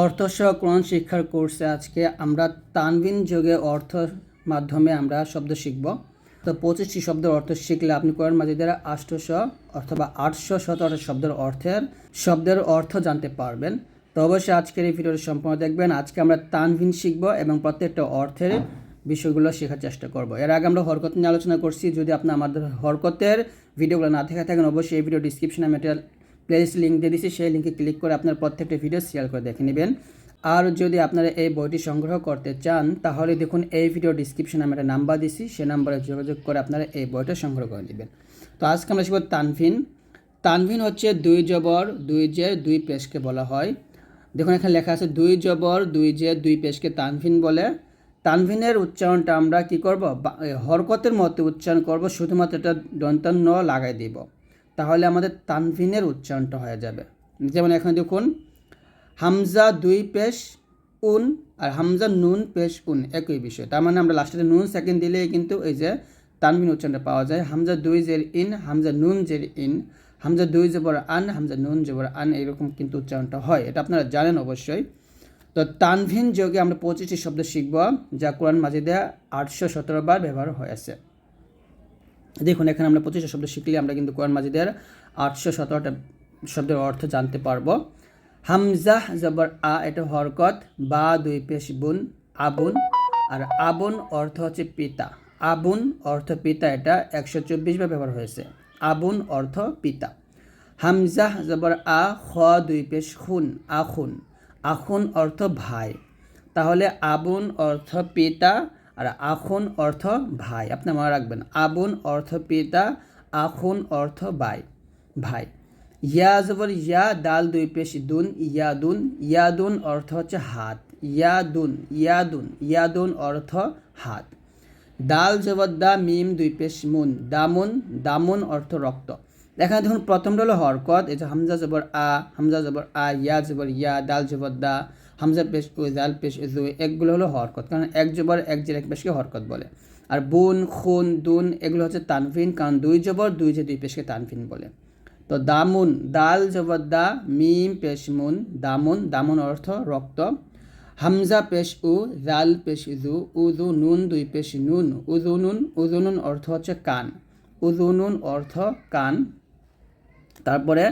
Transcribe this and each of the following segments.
অর্থসহ কোরআন শিক্ষার কোর্সে আজকে আমরা তানবিন যোগে অর্থ মাধ্যমে আমরা শব্দ শিখব। তো পঁচিশটি শব্দের অর্থ শিখলে আপনি কোরআন মাজিদের আষ্টশো অথবা আটশো সতেরো শব্দের অর্থের শব্দের অর্থ জানতে পারবেন। তো অবশ্যই আজকের এই ভিডিওটি সম্পূর্ণ দেখবেন। আজকে আমরা তানভিন শিখব এবং প্রত্যেকটা অর্থের বিষয়গুলো শেখার চেষ্টা করব। এর আগে আমরা হরকত নিয়ে আলোচনা করছি। যদি আপনি আমাদের হরকতের ভিডিওগুলো না থেকে থাকেন, অবশ্যই এই ভিডিও ডিসক্রিপশনে আমি প্লেলিস্ট লিঙ্ক দিয়ে দিচ্ছি সেই লিঙ্কে ক্লিক করে আপনার প্রত্যেকটা ভিডিও শেয়ার করে দেখে নেবেন। আর যদি আপনারা এই বইটি সংগ্রহ করতে চান, তাহলে দেখুন এই ভিডিও ডিসক্রিপশনে আমি একটা নাম্বার দিচ্ছি সেই নাম্বারে যোগাযোগ করে আপনারা এই বইটা সংগ্রহ করে নেবেন। তো আজকে আমরা শিখব তানভিন। তানভিন হচ্ছে দুই জবর, দুই জে, দুই পেশকে বলা হয়। দেখুন এখানে লেখা আছে, দুই জবর, দুই জে, দুই পেশকে তানভিন বলে। তানভিনের উচ্চারণটা আমরা কি করব? হরকতের মতো উচ্চারণ করব, শুধুমাত্র এটা দন্তান্ন লাগাই দিব। তাহলে আমাদের তানভিনের উচ্চারণটা হয়ে যাবে। যেমন এখানে দেখুন, হামজা দুই পেশ উন আর হামজা নুন পেশ উন, একই বিষয়। তার মানে আমরা লাস্টে নুন সেকেন্ড দিলেই কিন্তু এই যে তানভিন উচ্চারণটা পাওয়া যায়। হামজা দুই জের ইন, হামজা নুন জের ইন, হামজা দুই জবর আন, হামজা নুন জবর আন, এরকম কিন্তু উচ্চারণটা হয়। এটা আপনারা জানেন অবশ্যই। তো তানভিন যোগে আমরা পঁচিশটি শব্দ শিখব, যা কোরআন মাজিদে আটশো সতেরো বার ব্যবহার হয়েছে। দেখুন, এখানে আমরা পঁচিশটা শব্দ শিখলে আমরা কিন্তু কোরআন মাজিদের আটশো সতেরোটা শব্দের অর্থ জানতে পারব। হামজাহ জবর আ, এটা হরকত, বা, দুই পেশ, বুন, আবুন, আর আবুন অর্থ হচ্ছে পিতা। আবুন অর্থ পিতা, এটা একশো চব্বিশ বার ব্যবহার হয়েছে। আবুন অর্থ পিতা। হামজাহ জবর আ, খ, দুই পেশ, খুন, আখুন। আখুন অর্থ ভাই। তাহলে আবুন অর্থ পিতা আর আখুন অর্থ ভাই, আপনি মনে রাখবেন, আবুন অর্থ পিতা, আখুন অর্থ ভাই ভাই। ইয়া জবর ইয়া, দাল দুই পেশ, দুন ইয়াদুন ইয়াদুন অর্থ হচ্ছে হাত ইয়াদুন ইয়াদুন ইয়াদুন অর্থ হাত। দাল জবর দা, মিম দুই পেশ, মুন, দামুন দামুন অর্থ রক্ত। এখানে দেখুন প্রথমটা হলো হরকত যে হামজা জবর আ, হামজা জবর আ, ইয়া জবর ইয়া, দাল জবর দা হামজা পেশ উ দাল পেশ জু একগুলো হলো হরকত। কারণ এক জবর, এক জের এক পেশকে হরকত বলে। আর বুন, খুন, দুন, এগুলো হচ্ছে তানফিন, কারণ দুই জবর, দুই যে দুই পেশকে তানফিন বলে। তো দামুন, দাল, জবর, দা, মিম, পেশ, মুন, দামুন দামুন অর্থ রক্ত। হামজা পেশ উ জাল পেশ জু উজু নুন, দুই পেশ নুন উজুনুন উজুনুন অর্থ হচ্ছে কান। উজুনুন অর্থ কান। তারপরে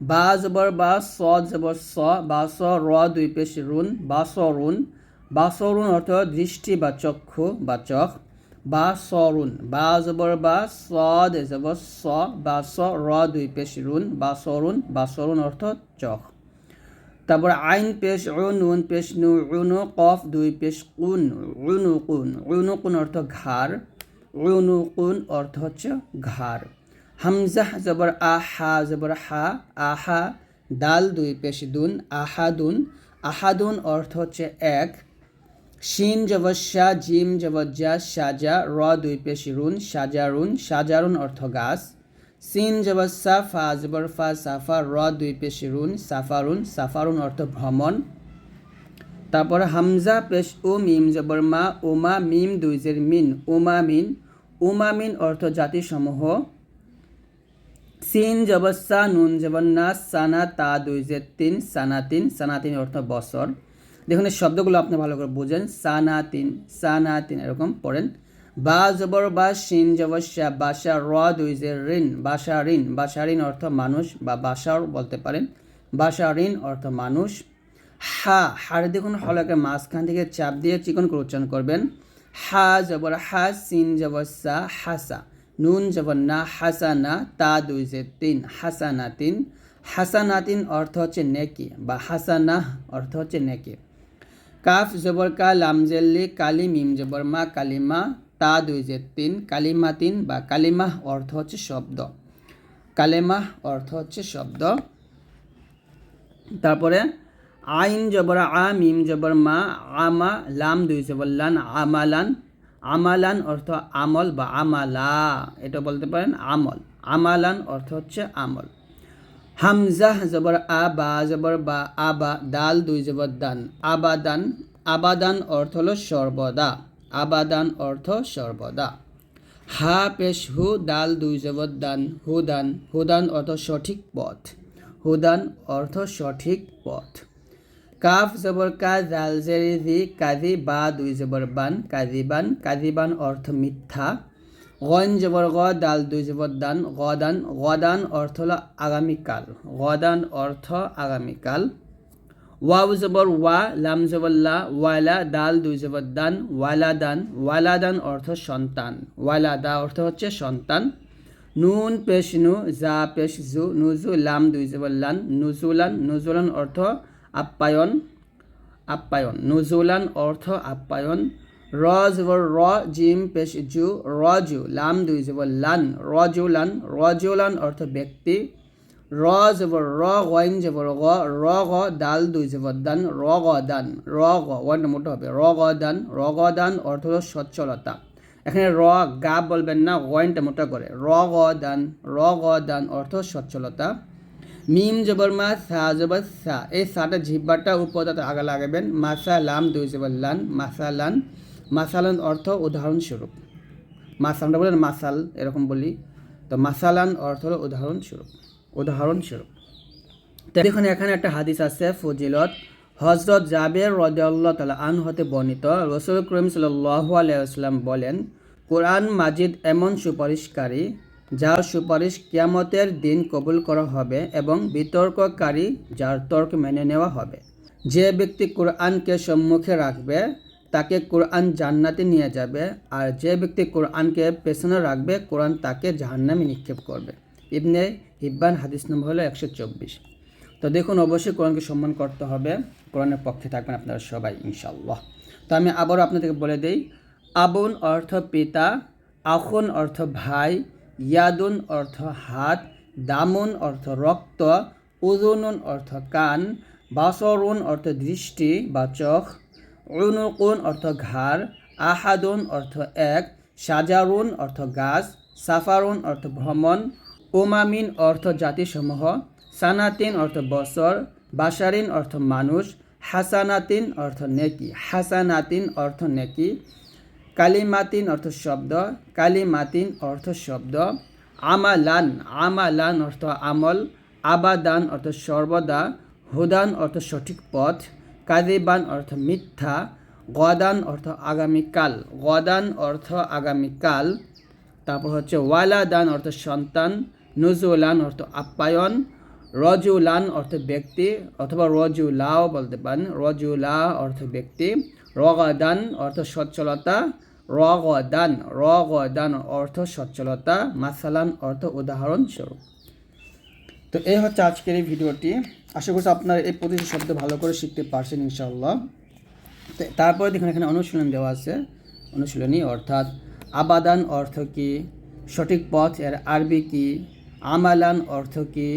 বা জবর বা স জবর স, বা স র দুই পেশ রুন বা স রুন বা স রুন অর্থ দৃষ্টি বা চক্ষু, বা চোখ, বা সরুন বা জবর বা স জবর স, বা স র দুই পেশ রুন বা সরুন বা সরুন অর্থ চোখ। তারপর আইন পেশ নুন পেশ নু উনু কফ, দুই পেশ কুন উনু কুন উনু কুন অর্থ ঘাড় উনু কুন অর্থ হচ্ছে ঘাড়। হামজাহ জবর আহা জবর হা, আহা, দাল দুই পেশ দুন আহাদুন আহাদুন অর্থ হচ্ছে এক। শিন জবর শাহ জিম জবর জা, সাজা, র দুই পেশ রুন সাজারুন সাজারুন অর্থ গাছ। সিন জবর সা, ফা জবর ফা, সাফা, র দুই পেশ রুন সাফারুন সাফারুন অর্থ ভ্রমণ। তারপর হামজা পেশ ও মিম জবর মা, ওমা, মিম দুই জের মিন উমা মিন। উমা মিন অর্থ জাতিসমূহ। সিন জবর সা নুন জবর না সানা তা দুই জের তিন, সানা তিন সানা তিন অর্থ বছর। দেখুন, এই শব্দগুলো আপনি ভালো করে বুঝেন। সানা তিন সানা তিন, এরকম পড়েন। বা জবর বা শিন জবর শা বাসা র দুই যে ঋণ, বাসা ঋণ বাসা ঋণ অর্থ মানুষ বা বাসাও বলতে পারেন। বাসা ঋণ অর্থ মানুষ। হা, হাড়ে দেখুন, হলকে মাঝখান থেকে চাপ দিয়ে চিকন করে উচ্চারণ করবেন। হা জবর, হা সিন জবর সা হাসা। নুন জবর না, হাসানা, তা দুই যে তিন হাসানা তিন হাসানাতিন অর্থ হচ্ছে নেকি, বা হাসানা অর্থ হচ্ছে নেকি। কাফ জবর কা লামজেল্লি কালি, মিম জবর মা, কালিমা, তা দুই যে তিন কালিমা তিন বা কালিমা অর্থ হচ্ছে শব্দ। কালেমা অর্থ হচ্ছে শব্দ। তারপরে আইন জবর আ, মিম জবর মা, আমা, লাম দুই জবর লান, আমালান। আমালান অর্থ আমল বা আমালা, এটা বলতে পারেন আমল। আমালান অর্থ হচ্ছে আমল। হামজাহ জবর আ বা জবর বা আবা, দাল, দুই জবর দান। আবাদান আবাদান অর্থ হলো সর্বদা। আবাদান অর্থ সর্বদা। হা, পেশ, হু, দাল, দুই জবর দান। হুদান হুদান অর্থ সঠিক পথ। হুদান অর্থ সঠিক পথ। কাফ জবর কা জাল জেরি জি কাজি বা দুই জবর বান কাজিবান কাজিবান অর্থ মিথ্যা। গন জবর গ দাল দুই জবর দান গদান গদান অর্থ হলো আগামীকাল গদান অর্থ আগামীকাল ওয়াউ জবর ওয়া লাম জবর লা ওয়ালা দাল দুই জবর দান ওয়ালাদান ওয়ালাদান অর্থ সন্তান। ওয়ালাদা অর্থ হচ্ছে সন্তান। নুন পেশ নু, জা পেশ জু নুজু লাম দুই জবর লান নুজুলান নুজুলান অর্থ আপ্যায়ন আপ্যায়ন নুজুলান অর্থ আপ্যায়ন র জবর র, জিম, পেশ, জু, রজু, লাম, দুই জবর লান, রজুলান রজুলান অর্থ ব্যক্তি র জবর র গইন জবর গ র, গ, দাল, দুই জবর দান, র, গ, দান, র, গ ওয়ানটা মোটো হবে, র, গ, দান, র, গ, দান অর্থ হলো সচ্ছলতা। এখানে র, গা বলবেন না ওয়াইনটা মোটা করে, র, গ, দান, র, গ, দান অর্থ সচ্ছলতা। মিম জবর মা, সা জবর সা। এই সাটা জিব্বাটা উপদাতে আগা লাগাবেন। মাসা লাম দুই জবর লান মাসা লান মাসালান অর্থ উদাহরণস্বরূপ। মাস আমরা বলেন মাসাল, এরকম বলি। তো মাসালান অর্থ হলো উদাহরণস্বরূপ উদাহরণস্বরূপ। তো দেখুন, এখানে একটা হাদিস আছে, ফজিলত। হজরত জাবের রদিয়াল্লাহ তালা আন হতে বর্ণিত, রসুল করিম সাল্লাহ আলাইসলাম বলেন, কোরআন মাজিদ এমন সুপারিশকারী যার সুপারিশ কিয়ামতের দিন কবুল করা হবে এবং বিতর্ককারী যার তর্ক মেনে নেওয়া হবে। যে ব্যক্তি কোরআনকে সম্মুখে রাখবে, তাকে কোরআন জান্নাতে নিয়ে যাবে, আর যে ব্যক্তি কোরআনকে পেছনে রাখবে, কোরআন তাকে জাহান্নামে নিক্ষেপ করবে। ইবনে হিব্বান হাদিস নম্বর হলো একশো চব্বিশ। তো দেখুন, অবশ্যই কোরআনকে সম্মান করতে হবে। কোরআনের পক্ষে থাকবেন আপনারা সবাই ইনশাল্লাহ তো আমি আবারও আপনাদেরকে বলে দিই, আবুন অর্থ পিতা, আখুন অর্থ ভাই ইয়াদুন অর্থ হাত, দামুন অর্থ রক্ত উজুনুন অর্থ কান, বাসরুন অর্থ দৃষ্টি বা চোখ, উনুকুন অর্থ ঘাড়, আহাদুন অর্থ এক, সাজারুন অর্থ গাছ, সাফারুন অর্থ ভ্রমণ ওমামিন অর্থ জাতিসমূহ, সানাতিন অর্থ বছর বাসারিন অর্থ মানুষ, হাসানাতিন অর্থ নেকি, হাসানাতিন অর্থ নেকি কালিমাতিন অর্থ শব্দ, কালিমাতিন অর্থ শব্দ। আমালান আমালান অর্থ আমল। আবাদান অর্থ সর্বদা। হুদান অর্থ সঠিক পথ। কাদিবান অর্থ মিথ্যা। গদান অর্থ আগামীকাল। গদান অর্থ আগামীকাল। তারপর হচ্ছে ওয়ালাদান অর্থ সন্তান। নজুলান অর্থ আপ্যায়ন। রজুলান অর্থ ব্যক্তি। অথবা রজুলাও বলতে পারেন। রজুলা অর্থ ব্যক্তি। রগাদান অর্থ সচ্ছলতা, রগদান রগদান অর্থ সচ্ছলতা, মাসালান অর্থ উদাহরণস্বরূপ। তো এই হচ্ছে আজকের এই ভিডিওটি। আশা করছি আপনারা এই প্রতিটি শব্দ ভালো করে শিখতে পারছেন ইনশাল্লাহ তো তারপরে দেখুন, এখানে অনুশীলন দেওয়া আছে। অনুশীলনী অর্থাৎ আবাদান অর্থ কী, সঠিক পথ এর আরবি কি, আমালান অর্থ কী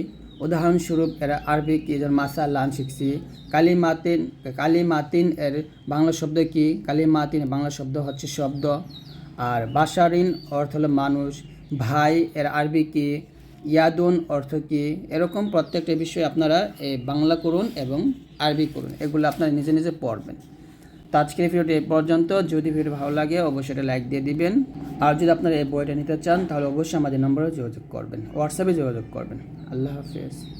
উদাহরণস্বরূপ এর আরবি কি যেমন মাসা লান শিখছি। কালিমাতিন কালিমাতিন এর বাংলা শব্দ কি? কালিমাতিন বাংলা শব্দ হচ্ছে শব্দ। আর বাসারিন অর্থ হলো মানুষ। ভাই এর আরবি কি? ইয়াদুন অর্থ কি? এরকম প্রত্যেকটা বিষয়ে আপনারা এই বাংলা করুন এবং আরবি করুন। এগুলো আপনারা নিজে নিজে পড়বেন। তো আজকের ভিডিওটি এ পর্যন্ত। যদি ভিডিও ভালো লাগে, অবশ্যই এটা লাইক দিয়ে দিবেন। আর যদি আপনারা এই বইটা নিতে চান, তাহলে অবশ্যই আমাদের নম্বরে যোগাযোগ করবেন। হোয়াটসঅ্যাপে যোগাযোগ করবেন। আল্লাহ হাফিজ।